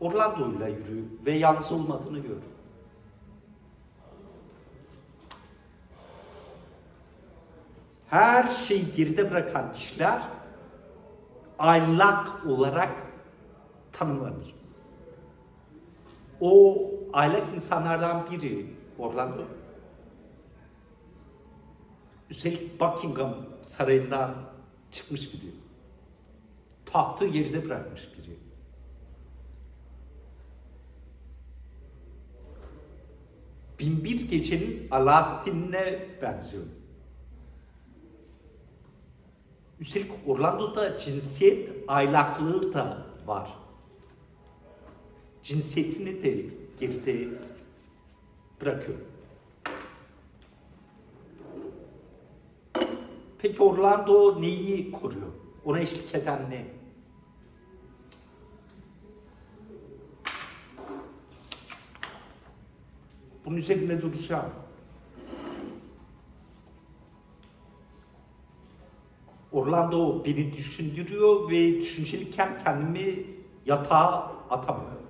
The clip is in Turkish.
Orlando'yla yürü ve yalnız olmadığını gör. Her şeyi geride bırakan kişiler aylak olarak tanımlanır. O aylak insanlardan biri Orlando. Üstelik Buckingham Sarayı'ndan çıkmış biri. Tahtı geride bırakmış biri. Binbir Gece'nin Alaaddin'ine benziyor. Üstelik Orlando'da cinsiyet aylaklığı da var. Cinsiyetini de geride bırakıyor. Peki Orlando neyi koruyor? Ona eşlik eden ne? Bunun üzerinde duracağım. Orlando beni düşündürüyor ve düşünceliyken kendimi yatağa atamıyorum.